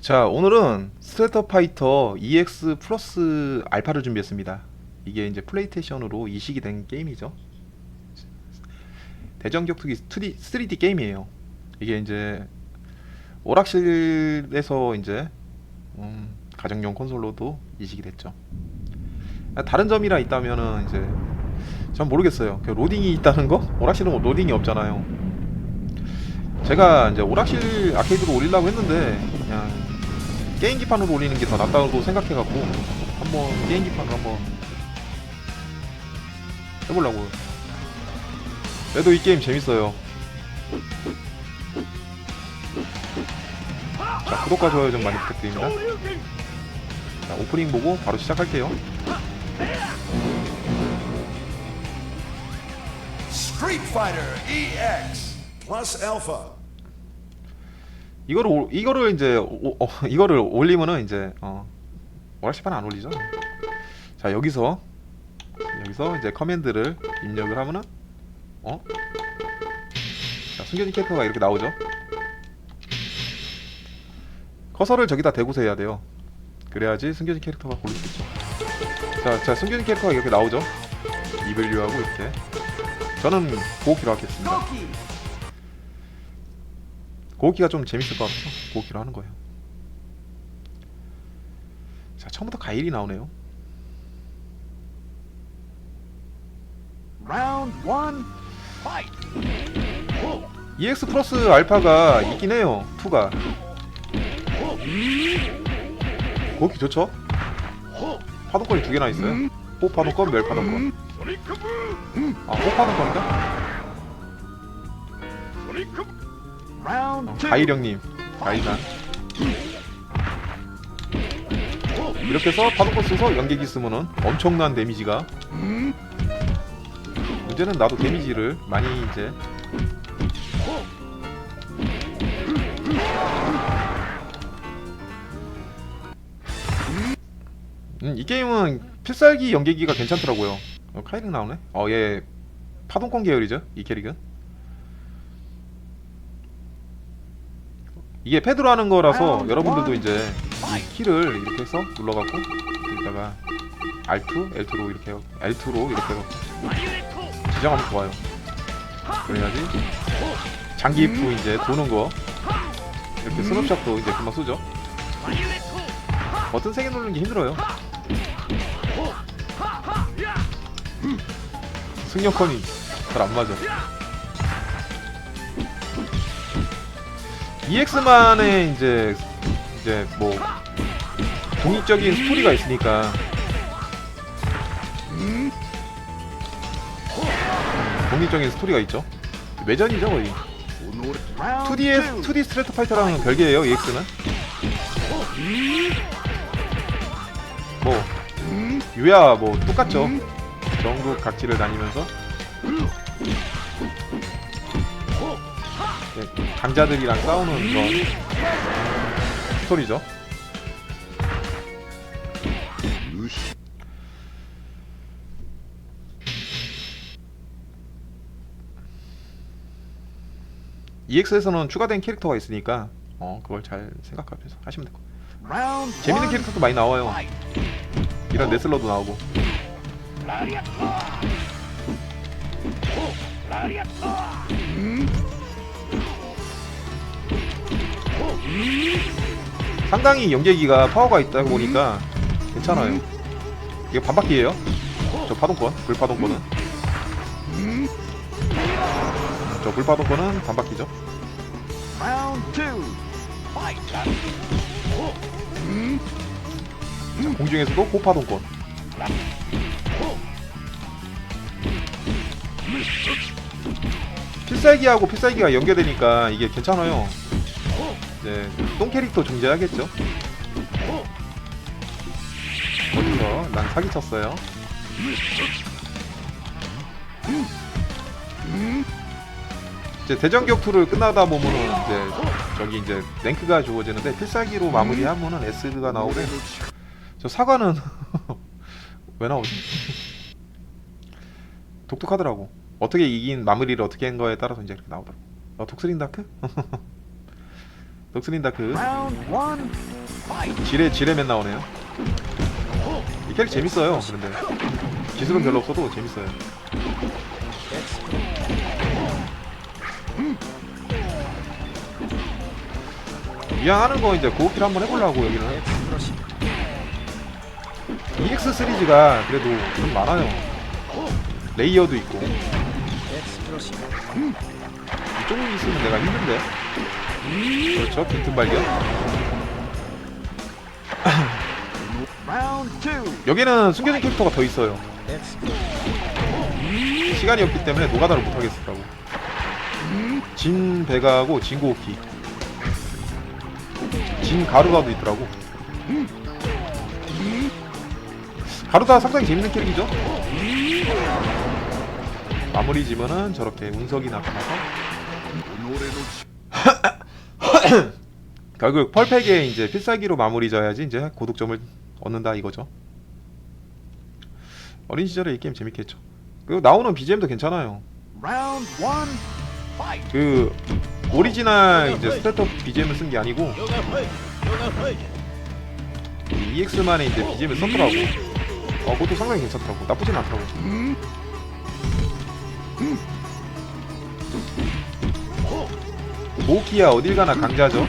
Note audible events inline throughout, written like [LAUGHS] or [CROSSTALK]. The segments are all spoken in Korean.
자 오늘은 스트레터 파이터 EX 플러스 알파를 준비했습니다. 이게 이제 플레이테이션으로 이식이 된 게임이죠. 대전 격투기 2D, 3D 게임이에요. 이게 이제 오락실에서 이제 음, 가정용 콘솔로도 이식이 됐죠. 다른 점이라 있다면은 이제 전 모르겠어요. 그 로딩이 있다는 거? 오락실은 뭐 로딩이 없잖아요. 제가 이제 오락실 아케이드로 올리려고 했는데 게임기판으로 올리는 게 더 낫다고 생각해갖고 한번 게임기판으로 한번 해보려고요. 그래도 이 게임 재밌어요. 자 구독과 좋아요 좀 많이 부탁드립니다. 자 오프닝 보고 바로 시작할게요. Street Fighter EX plus Alpha. 이거를 올- 이거를 이제 오- 어, [LAUGHS] 이거를 올리면은 이제 어 오락실판 안 올리죠. 자 여기서 여기서 이제 커맨드를 입력을 하면은 어? 자 숨겨진 캐릭터가 이렇게 나오죠. 커서를 저기다 대고서 해야 돼요. 그래야지 숨겨진 캐릭터가 고를 수 있죠. 자, 자 숨겨진 캐릭터가 이렇게 나오죠. 이블류하고 이렇게. 저는 고키로 하겠습니다. 고키 가 좀 재밌을 것 같아서 고키로 하는 거예요. 자, 처음부터 가일이 나오네요. EX 플러스 알파가 있긴 해요. 2가. 고키 좋죠? 파동권이 두 개나 있어요. 호 파동권, 멸 파동권. 아, 호 파동권인가? 가일 형님, 가이산. 이렇게 해서 파동권 써서 연계기 쓰면은 엄청난 데미지가. 문제는 나도 데미지를 많이 이제 음, 이 게임은 필살기 연계기가 괜찮더라고요. 어, 카이링 나오네. 어, 얘 파동권 계열이죠. 이 캐릭은. 이게 패드로 하는 거라서 여러분들도 이제 이 키를 이렇게 해서 눌러갖고 여기다가 R2, L2로 이렇게 해갖고 L2로 이렇게 해갖고 지정하면 좋아요. 그래야지 장기프 이제 도는 거 이렇게 스냅샷도 이제 금방 쏘죠. 버튼 3개 누르는 게 힘들어요. 승려컨이 잘 안 맞아. EX만의 이제 이제 뭐 독립적인 스토리가 있으니까 독립적인 스토리가 있죠. 외전이죠 거의. Round 2D의 2D 스트레이트 파이터랑은 별개예요 EX는. 뭐 유야 뭐 똑같죠. 전국 각지를 다니면서 강자들이랑 싸우는 그런 스토리죠. EX에서는 추가된 캐릭터가 있으니까 어 그걸 잘 생각하면서 하시면 될 거예요. 재밌는 캐릭터도 많이 나와요. 이런 네슬러도 나오고. 상당히 연계기가 파워가 있다 보니까 괜찮아요. 이게 반바퀴예요. 저 파동권, 불파동권은. 저 불파동권은 반바퀴죠. 자, 공중에서도 호파동권. 필살기하고 필살기가 연계되니까 이게 괜찮아요. 이제 똥 캐릭터 존재하겠죠. 어디서 난 사기쳤어요. 이제 대전 격투를 끝나다 보면은 이제 저기 이제 랭크가 주어지는데 필살기로 마무리하면은 S가 나오고 저 사과는 [LAUGHS] 왜 나오지? 독특하더라고. 어떻게 이긴 마무리를 어떻게 한 거에 따라서 이제 이렇게 나오더라고. 어, 독스린 다크? [LAUGHS] 럭스린 다크. Fight. 지뢰 지뢰맨 나오네요. 이 캐릭 재밌어요 그런데. 기술은 별로 없어도 재밌어요. 이왕하는 거 이제 고급킬 한번 해보려고 여기는. EX 시리즈가 그래도 좀 많아요. 레이어도 있고. 이쪽이 있으면 내가 힘든데 그렇죠 빈틈 발견. 여기는 숨겨진 캐릭터가 더 있어요. 시간이 없기 때문에 노가다를 못하겠다고. 진 베가하고 진 고우키 진 가루다도 있더라고. 가루다 상당히 재밌는 캐릭이죠? 마무리 지면은 저렇게 운석이 나타나서 [LAUGHS] [COUGHS] 결국 펄팩에 이제 필살기로 마무리 져야지 이제 고득점을 얻는다 이거죠 어린 시절에 이 게임 재밌겠죠 그리고 나오는 BGM도 괜찮아요. 그 오리지널 이제 스타터 BGM을 쓴 게 아니고 EX만의 이제 BGM을 썼더라고. 어, 그것도 상당히 괜찮더라고. 나쁘진 않더라고. 모키야 어딜 가나 강자죠.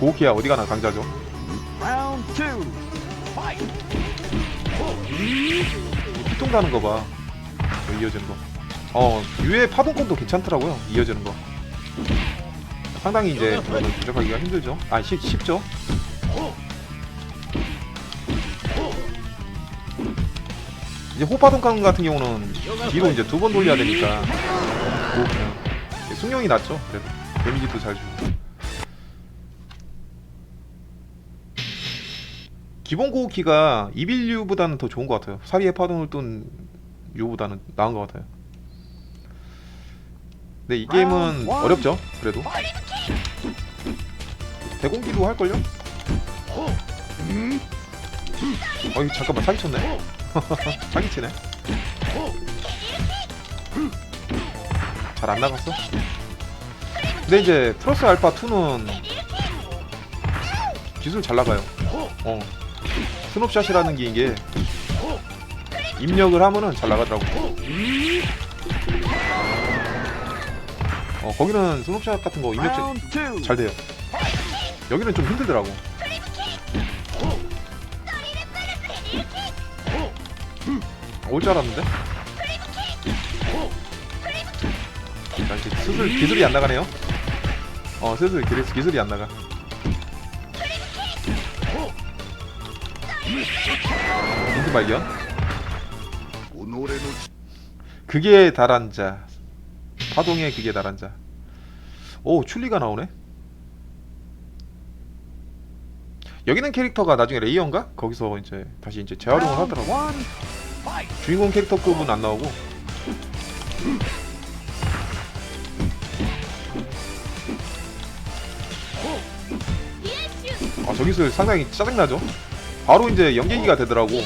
고키야 어디 가나 강자죠. 피통 가는 거 봐. 저 이어지는 거. 어, 유해 파동권도 괜찮더라고요. 이어지는 거. 상당히 이제 부족하기가 힘들죠. 아, 쉽, 쉽죠. 이제 호파동권 같은 경우는 뒤로 이제 두 번 돌려야 되니까 뭐 그냥 숙련이 낫죠. 그래도 데미지도 잘 주고. 기본 고우키가 이빌류보다는 더 좋은 것 같아요. 사리에 파동을 뜬 유보다는 나은 것 같아요. 근데 이 게임은 어렵죠. 그래도 대공기도 할 걸요? 어이 잠깐만 사기쳤네. [LAUGHS] 사기치네. 잘 안 나갔어? 근데 이제 플러스 알파 2는 기술 잘 나가요. 어. 스눕샷이라는 게 이게 입력을 하면은 잘 나가더라고. 어 거기는 스눕샷 같은 거 입력. 잘 돼요. 여기는 좀 힘들더라고. 올 줄 알았는데? 자, 이제 슬슬 기술이 안 나가네요. 어, 슬슬 기- 기술이 안 나가. 힌트 발견. 그게 달한 자. 파동에 그게 달한 자. 오, 출리가 나오네. 여기는 캐릭터가 나중에 레이어인가? 거기서 이제 다시 이제 재활용을 하더라고. 주인공 캐릭터급은 안 나오고. 아 저기서 상당히 짜증나죠? 바로 이제 연계기가 되더라고.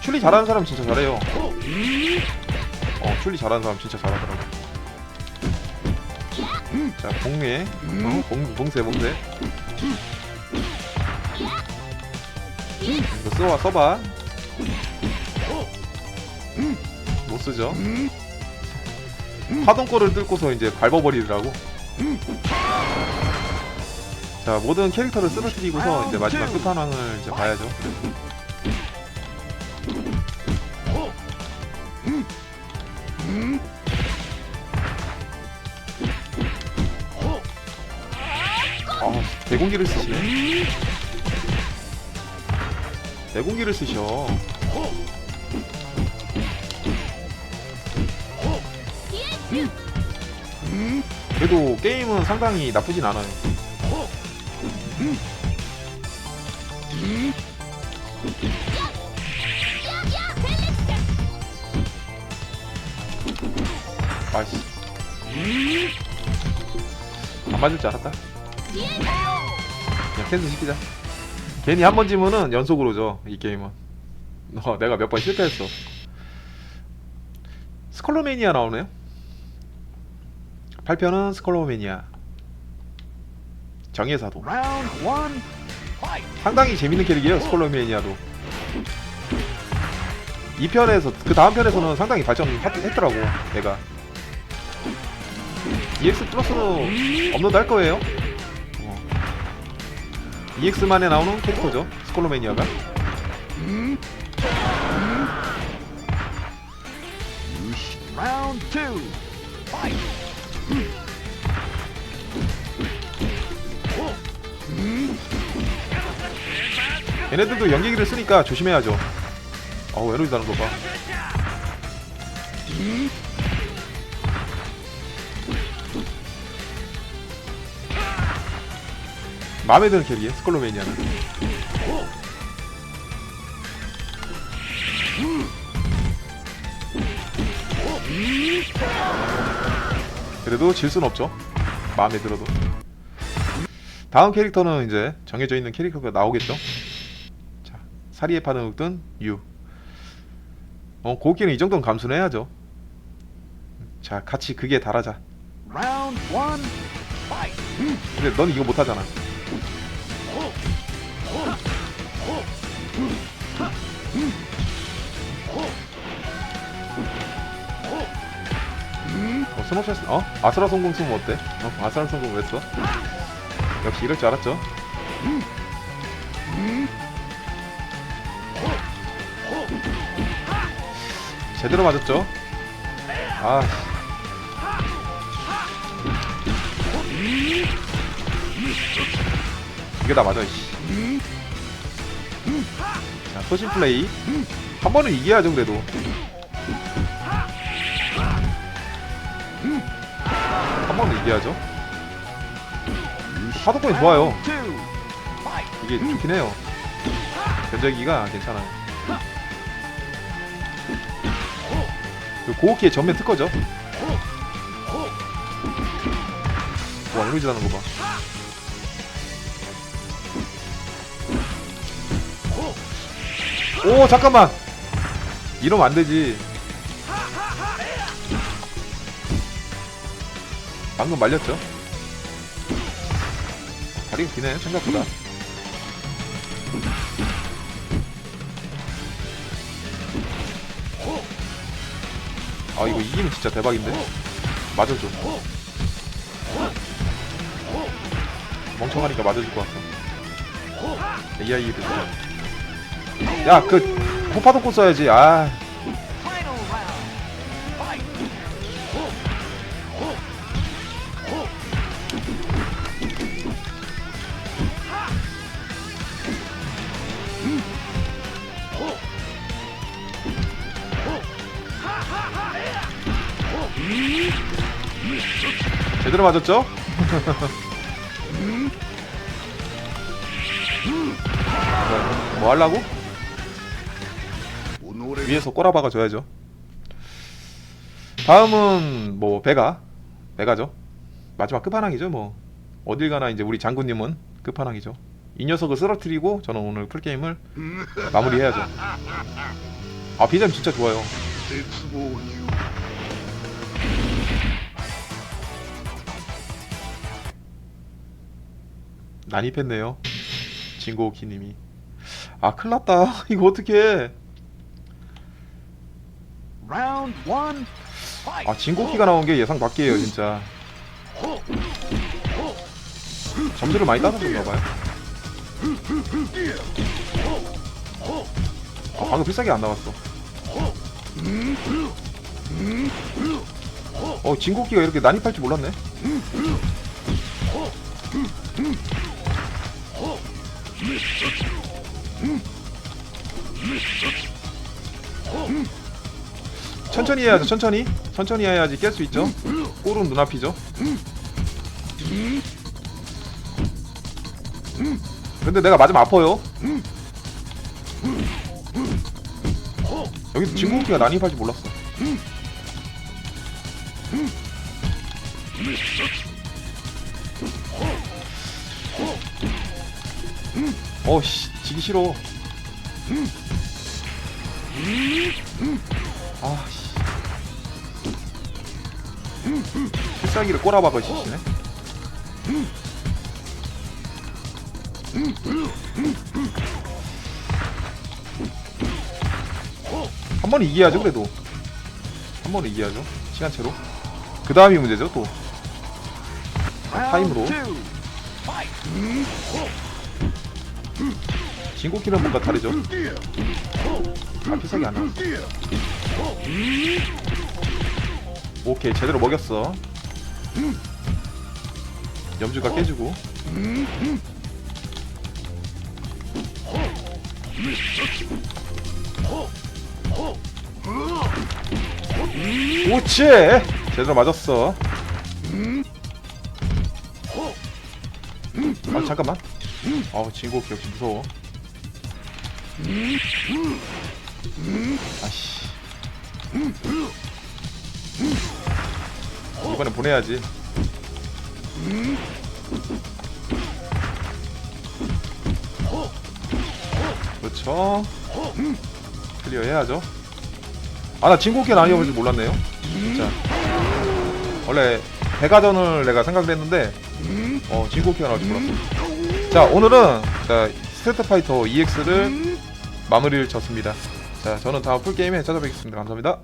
출리 잘하는 사람 진짜 잘해요. 어 출리 잘하는 사람 진짜 잘하더라고. 자 봉매, 어, 봉 봉쇄 봉쇄. 이거 써봐 써봐. 쓰죠. 파동거를 뚫고서 이제 밟아버리더라고. 자 모든 캐릭터를 쓰러뜨리고서 이제 마지막 끝판왕을 이제 봐야죠. 아 대공기를 쓰시네. 대공기를 쓰셔. 그래도 게임은 상당히 나쁘진 않아요. 아이씨. 안 맞을 줄 알았다. 그냥 캔슬 시키자. 괜히 한 번 지면은 연속으로 져, 이 게임은. 어, 내가 몇 번 실패했어. 스콜로매니아 나오네요 8편은 스콜로매니아 정의의 사도. 상당히 재밌는 캐릭이에요 스콜로매니아도 2편에서 그 다음 편에서는 상당히 발전했더라고 얘가 EX 플러스는 업로드 할 거예요 어. EX만에 나오는 캐릭터죠 스콜로매니아가 Round two. Fight. 얘네들도 연기기를 쓰니까 조심해야죠. 어우 에너지 다는 거봐. 마음에 드는 캐릭이에요 스콜로매니아는. 그래도 질 순 없죠. 마음에 들어도. 다음 캐릭터는 이제 정해져 있는 캐릭터가 나오겠죠? 자 사리에 파는 흑든 유 어, 고기는 이 정도는 감수는 해야죠 자 같이 그게 달하자. 근데 넌 이거 못하잖아 어, 스노샷 어? 아스라 성공 쓰면 어때? 어? 아스라 성공 왜 써? 역시 이럴 줄 알았죠 제대로 맞았죠? 아 이게 다 맞아 씨. 자 소신 플레이 한 번은 이겨야죠 그래도 한 번은 이겨야죠 하드코인 좋아요. 이게 좋긴 해요 견적이가 괜찮아요 고호키의 전면 특허죠. 와 에너지 나는 거봐. 오 잠깐만! 이러면 안 되지. 방금 말렸죠? 다리가 기네 생각보다 아 이거 이기면 진짜 대박인데. 맞아줘. 멍청하니까 맞아줄 것 같아. AI를 야그 호파도코 써야지. 아 맞았죠? 뭐 하려고? 위에서 꼬라박아 줘야죠. 다음은 뭐 베가, 베가죠. 마지막 끝판왕이죠. 뭐 어딜 가나 이제 우리 장군님은 끝판왕이죠. 이 녀석을 쓰러뜨리고 저는 오늘 풀 게임을 마무리해야죠. 아 비전 진짜 좋아요. 난입했네요. 진고키님이. 아 큰일났다. [LAUGHS] 이거. Fight. 아 진고키가 나온 게 예상 밖이에요 진짜. 점수를 많이 따서 그런가 봐요. 아 방금 필살기 안 나왔어. 어 진고키가 이렇게 난입할 줄 몰랐네. 천천히 해야죠 천천히. 천천히 해야지 깰 수 있죠. 꼴은 눈앞이죠. 근데 내가 맞으면 아파요. 여기서 진공기가 난입할 줄 몰랐어. 어씨 지기 싫어. 아씨 필살기를 꼬라박으시네. 한 번은 이겨야죠 그래도 한 번은 이겨야죠 시간채로 그 다음이 문제죠 또 타임으로. Two. Fight. 진고키는 뭔가 다르죠 아 필살기 안 나와 오케이 제대로 먹였어. 염주가 깨지고. 오치 제대로 맞았어. 아 잠깐만. 아우 진고키 역시 무서워. 아씨 이번엔 보내야지. 그렇죠. 클리어 해야죠. 아 나 진국기는 아니어볼 줄 몰랐네요. 진짜 원래 대가전을 내가 생각을 했는데 어 진국기가 나올 줄 몰랐어. 자 오늘은 자, 스트레트 파이터 EX를 마무리를 졌습니다. 자 저는 다음 풀게임에 찾아뵙겠습니다. 감사합니다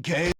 Gay.